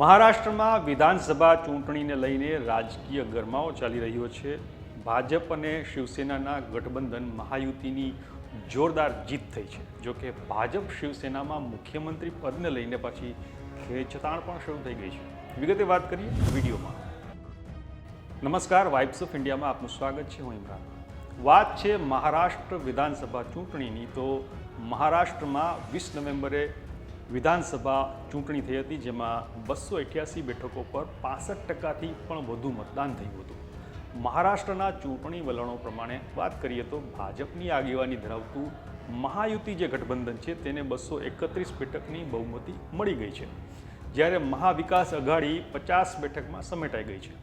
મહારાષ્ટ્રમાં વિધાનસભા ચૂંટણીને લઈને રાજકીય ગરમાવો ચાલી રહ્યો છે. ભાજપ અને શિવસેનાના ગઠબંધન મહાયુતિની જોરદાર જીત થઈ છે. જોકે ભાજપ શિવસેનામાં મુખ્યમંત્રી પદને લઈને પછી ખેંચતાણ પણ શરૂ થઈ ગઈ છે. વિગતે વાત કરીએ વિડીયોમાં. નમસ્કાર, વાઇબ્સ ઓફ ઇન્ડિયામાં આપનું સ્વાગત છે. હું ઇમરાન. વાત છે મહારાષ્ટ્ર વિધાનસભા ચૂંટણીની તો મહારાષ્ટ્રમાં વીસ નવેમ્બરે વિધાનસભા ચૂંટણી થઈ હતી જેમાં બસો અઠ્યાસી બેઠકો પર પાસઠ ટકાથી પણ વધુ મતદાન થયું હતું. મહારાષ્ટ્રના ચૂંટણી વલણો પ્રમાણે વાત કરીએ તો ભાજપની આગેવાની ધરાવતું મહાયુતિ જે ગઠબંધન છે તેને બસો એકત્રીસ બેઠકની બહુમતી મળી ગઈ છે. જ્યારે મહાવિકાસ અઘાડી પચાસ બેઠકમાં સમેટાઈ ગઈ છે.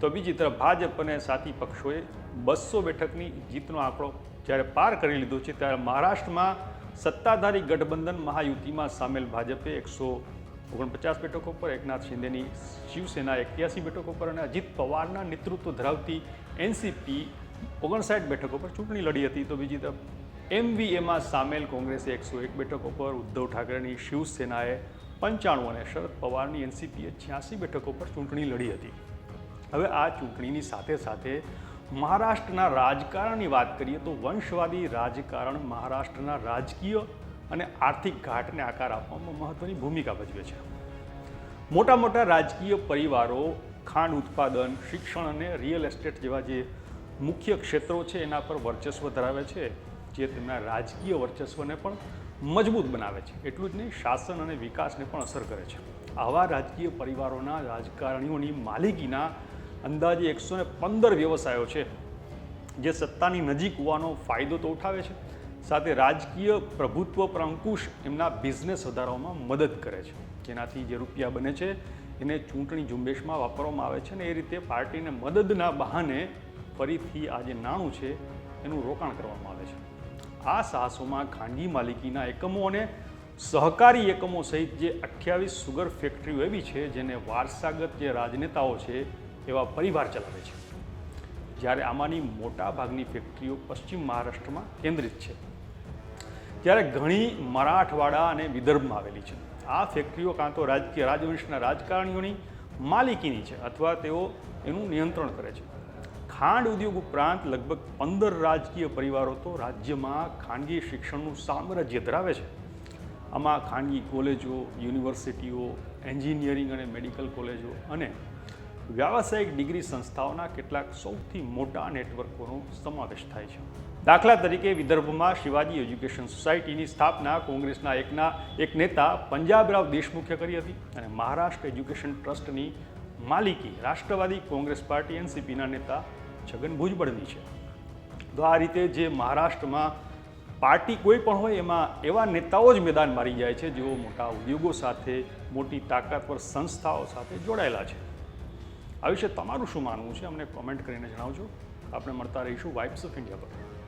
તો બીજી તરફ ભાજપ અને સાથી પક્ષોએ બસો બેઠકની જીતનો આંકડો જ્યારે પાર કરી લીધો છે ત્યારે મહારાષ્ટ્રમાં સત્તાધારી ગઠબંધન મહાયુતિમાં સામેલ ભાજપે એકસો ઓગણપચાસ બેઠકો પર, એકનાથ શિંદેની શિવસેના એક્યાસી બેઠકો પર અને અજીત પવારના નેતૃત્વ ધરાવતી એનસીપી ઓગણસાઠ બેઠકો પર ચૂંટણી લડી હતી. તો બીજી તરફ, એમવીએમાં સામેલ કોંગ્રેસે એકસો એક બેઠકો પર, ઉદ્ધવ ઠાકરેની શિવસેનાએ પંચાણું અને શરદ પવારની એનસીપીએ છ્યાસી બેઠકો પર ચૂંટણી લડી હતી. હવે આ ચૂંટણીની સાથે સાથે મહારાષ્ટ્રના રાજકારણની વાત કરીએ તો વંશવાદી રાજકારણ મહારાષ્ટ્રના રાજકીય અને આર્થિક ઘાટને આકાર આપવામાં મહત્વની ભૂમિકા ભજવે છે. મોટા મોટા રાજકીય પરિવારો, ખાંડ ઉત્પાદન, શિક્ષણ અને રિયલ એસ્ટેટ જેવા જે મુખ્ય ક્ષેત્રો છે, એના પર વર્ચસ્વ ધરાવે છે, જે તેમના રાજકીય વર્ચસ્વને પણ મજબૂત બનાવે છે. એટલું જ નહીં, શાસન અને વિકાસને પણ અસર કરે છે. આવા રાજકીય પરિવારોના રાજકારણીઓની માલિકીના અંદાજે એકસો ને પંદર વ્યવસાયો છે, જે સત્તાની નજીક હોવાનો ફાયદો તો ઉઠાવે છે. સાથે રાજકીય પ્રભુત્વ પર અંકુશ એમના બિઝનેસ વધારવામાં મદદ કરે છે. જેનાથી જે રૂપિયા બને છે, એને ચૂંટણી ઝુંબેશમાં વાપરવામાં આવે છે ને એ રીતે પાર્ટીને મદદના બહાને ફરીથી આ જે નાણું છે, એનું રોકાણ કરવામાં આવે છે. આ સાહસોમાં ખાનગી માલિકીના એકમો અને સહકારી એકમો સહિત જે અઠ્યાવીસ સુગર ફેક્ટરીઓ એવી છે, જેને વારસાગત જે રાજનેતાઓ છે એવા પરિવાર ચલાવે છે. જ્યારે આમાંની મોટાભાગની ફેક્ટરીઓ પશ્ચિમ મહારાષ્ટ્રમાં કેન્દ્રિત છે. જ્યારે ઘણી મરાઠવાડા અને વિદર્ભમાં આવેલી છે. આ ફેક્ટરીઓ કાં તો રાજકીય રાજવંશના રાજકારણીઓની માલિકીની છે અથવા તેઓ એનું નિયંત્રણ કરે છે. ખાંડ ઉદ્યોગ ઉપરાંત લગભગ પંદર રાજકીય પરિવારો તો રાજ્યમાં ખાનગી શિક્ષણનું સામ્રાજ્ય ધરાવે છે. આમાં ખાનગી કોલેજો, યુનિવર્સિટીઓ, એન્જિનિયરિંગ અને મેડિકલ કોલેજો અને વ્યાવસાયિક ડિગ્રી સંસ્થાઓના કેટલાક સૌથી મોટા નેટવર્કોનો સમાવેશ થાય છે. દાખલા તરીકે વિદર્ભમાં શિવાજી એજ્યુકેશન સોસાયટીની સ્થાપના કોંગ્રેસના એકના એક નેતા પંજાબરાવ દેશમુખે કરી હતી અને મહારાષ્ટ્ર એજ્યુકેશન ટ્રસ્ટની માલિકી રાષ્ટ્રવાદી કોંગ્રેસ પાર્ટી એનસીપીના નેતા છગન ભુજબળની છે. તો આ રીતે જે મહારાષ્ટ્રમાં પાર્ટી કોઈ પણ હોય એમાં એવા નેતાઓ જ મેદાન મારી જાય છે જેઓ મોટા ઉદ્યોગો સાથે, મોટી તાકાતવર સંસ્થાઓ સાથે જોડાયેલા છે. આ વિશે તમારું શું માનવું છે? અમને કોમેન્ટ કરીને જણાવજો. આપણે મળતા રહીશું વાઇબ્સ ઓફ ઇન્ડિયા પર.